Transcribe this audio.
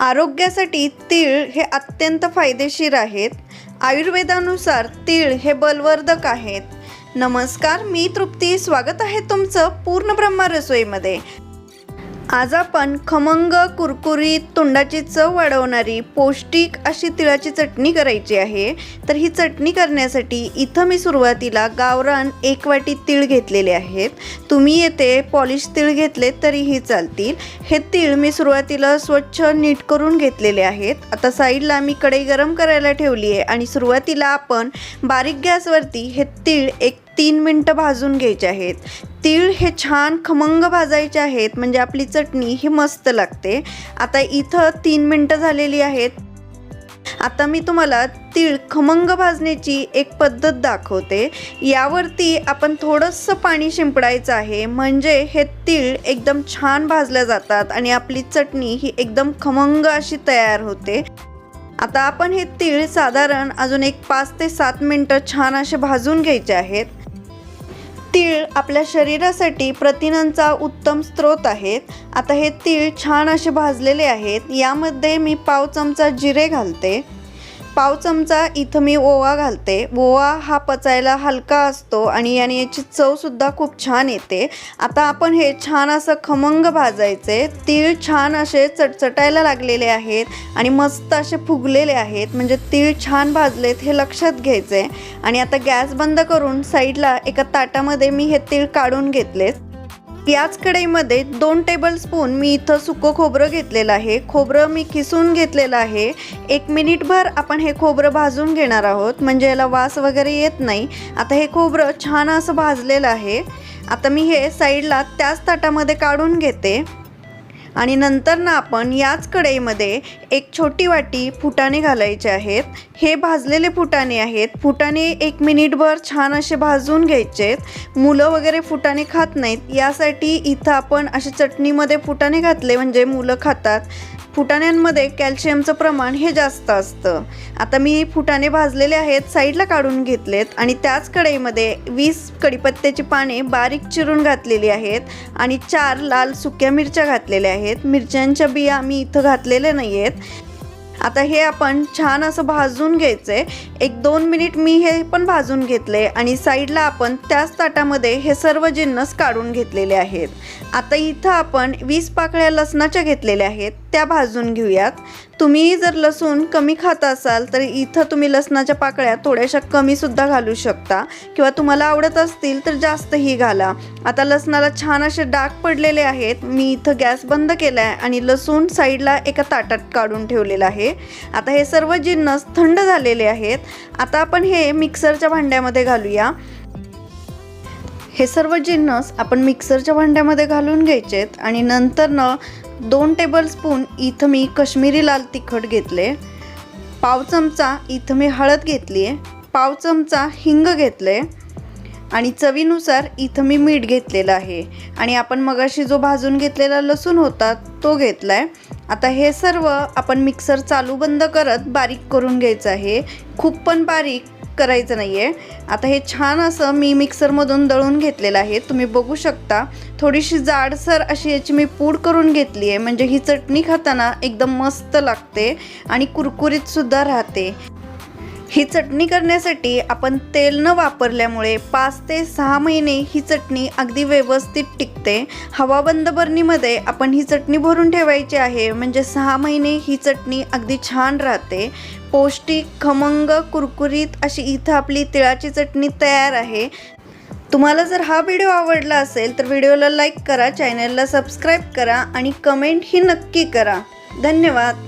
आरोग्यासाठी तीळ हे अत्यंत फायदेशीर आहेत. आयुर्वेदानुसार तीळ हे बलवर्धक आहेत. नमस्कार मी तृप्ती. स्वागत आहे तुमचं पूर्ण ब्रह्मा रसोईमध्ये. आज आपण खमंग कुरकुरीत तोंडाची चव वाढवणारी पौष्टिक अशी तिळाची चटणी करायची आहे. तर ही चटणी करण्यासाठी इथं मी सुरुवातीला गावरान एक वाटी तीळ घेतलेले आहेत. तुम्ही येथे पॉलिश तीळ घेतले तरीही चालतील. हे तीळ मी सुरुवातीला स्वच्छ नीट करून घेतलेले आहेत. आता साईडला मी कढई गरम करायला ठेवली आहे आणि सुरुवातीला आपण बारीक गॅसवरती हे तीळ एक तीन मिनटं भाजून घ्यायचे आहेत. तीळ हे छान खमंग भाजायचे आहेत. म्हणजे आपली चटणी ही मस्त लागते. आता इथं तीन मिनटं झालेली आहेत. आता मी तुम्हाला तीळ खमंग भाजण्याची एक पद्धत दाखवते. यावरती आपण थोडंसं पाणी शिंपडायचं आहे. म्हणजे हे तीळ एकदम छान भाजल्या जातात आणि आपली चटणी ही एकदम खमंग अशी तयार होते. आता आपण हे तीळ साधारण अजून एक पाच ते सात मिनटं छान असे भाजून घ्यायचे आहेत. तीळ आपल्या शरीरासाठी प्रथिनांचा उत्तम स्रोत आहेत. आता हे तीळ छान असे भाजलेले आहेत. यामध्ये मी पाव चमचा जिरे घालते. पाव चमचा इथं मी ओवा घालते. ओवा हा पचायला हलका असतो आणि याने याची चवसुद्धा खूप छान येते. आता आपण हे छान असं खमंग भाजायचे. तीळ छान असे चटचटायला लागलेले आहेत आणि मस्त असे फुगलेले आहेत. म्हणजे तीळ छान भाजलेत हे लक्षात घ्यायचे आणि आता गॅस बंद करून साईडला एका ताटामध्ये मी हे तीळ काढून घेतलेत. याच कढईमध्ये दोन टेबल स्पून मी इथं सुकं खोबरं घेतलेलं आहे. खोबरं मी किसून घेतलेलं आहे. एक मिनिटभर आपण हे खोबरं भाजून घेणार आहोत. म्हणजे याला वास वगैरे येत नाही. आता हे खोबरं छान असं भाजलेलं आहे. आता मी हे साईडला त्याच ताटामध्ये काढून घेते. आणि नंतर ना आपण याच कढईमध्ये एक छोटी वाटी फुटाणे घालायचे आहेत. हे भाजलेले फुटाणे आहेत. फुटाणे एक मिनिटभर छान असे भाजून घ्यायचेत. मुलं वगैरे फुटाणे खात नाहीत. यासाठी इथं आपण असे चटणीमध्ये फुटाणे घातले म्हणजे मुलं खातात. फुटाण्यांमध्ये कॅल्शियमचं प्रमाण हे जास्त असतं. आता मी फुटाणे भाजलेले आहेत साईडला काढून घेतलेत आणि त्याच कढईमध्ये वीस कढीपत्त्याची पाने बारीक चिरून घातलेली आहेत आणि चार लाल सुक्या मिरच्या घातलेल्या आहेत. मिरच्यांच्या बिया मी इथं घातलेल्या नाही आहेत आता हे आपण छान असं भाजून घ्यायचे एक दोन मिनिट मी हे पण भाजून घेतले आणि साईडला आपण त्याच ताटामध्ये हे सर्व जिन्नस काढून घेतलेले आहेत. आता इथं आपण वीस पाकळ्या लसणाच्या घेतलेल्या आहेत त्या भाजून घेऊयात. तुम्ही जर लसूण कमी खात असाल तर इथं तुम्ही लसणाच्या पाकळ्या थोड्याशा कमीसुद्धा घालू शकता. किंवा तुम्हाला आवडत असतील तर जास्तही घाला. आता लसणाला छान असे डाग पडलेले आहेत. मी इथं गॅस बंद केला आहे आणि लसूण साईडला एका ताटात काढून ठेवलेलं आहे. आता हे सर्व जिन्नस थंड झालेले आहेत आता आपण हे मिक्सरच्या भांड्यामध्ये घालूया. हे सर्व जिन्नस आपण मिक्सरच्या भांड्यामध्ये घालून घ्यायचेत आणि नंतर न दोन टेबल स्पून इथं मी कश्मीरी लाल तिखट घेतले. पाव चमचा इथं मी हळद घेतली. आहे पाव चमचा हिंग घेतले. आणि चवीनुसार इथं मी मीठ घेतलेलं आहे. आणि आपण मगाशी जो भाजून घेतलेला लसूण होता तो घेतला आहे आता हे सर्व आपण मिक्सर चालू बंद करत बारीक करून घ्यायचं आहे. खूप पण बारीक करायचं नाही आहे आता हे छान असं मी मिक्सरमधून दळून घेतलेलं आहे. तुम्ही बघू शकता थोडीशी जाडसर अशी याची मी पूड करून घेतली आहे म्हणजे ही चटणी खाताना एकदम मस्त लागते आणि कुरकुरीतसुद्धा राहते. ही चटणी करण्यासाठी आपण तेल न वापरल्यामुळे पाच ते सहा महिने ही चटणी अगदी व्यवस्थित टिकते. हवाबंद बरणीमध्ये आपण ही चटणी भरून ठेवायची आहे. म्हणजे सहा महिने ही चटणी अगदी छान राहते. पौष्टिक खमंग कुरकुरीत अशी इथं आपली तिळाची चटणी तयार आहे. तुम्हाला जर हा व्हिडिओ आवडला असेल तर व्हिडिओला लाईक करा चॅनलला सबस्क्राईब करा आणि कमेंट ही नक्की करा. धन्यवाद.